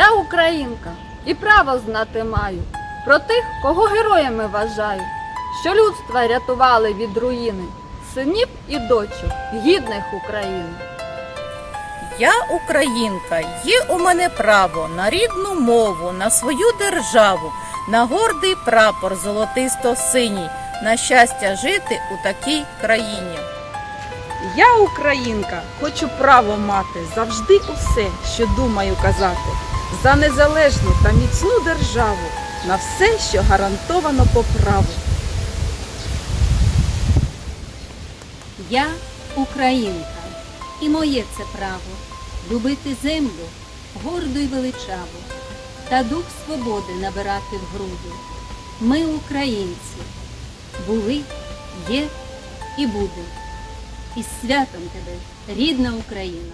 українка і право знати маю про тих, кого героями вважаю, що людства рятували від руїни, синів і дочок, гідних України. Я українка, є у мене право на рідну мову, на свою державу, на гордий прапор золотисто-синій, на щастя жити у такій країні. Я українка, хочу право мати завжди усе, що думаю казати, за незалежну та міцну державу, на все, що гарантовано по праву. Я українка, і моє це право любити землю горду й величаву, та дух свободи набирати в груди. Ми українці, були, є і будемо. Із святом тебе, рідна Україна!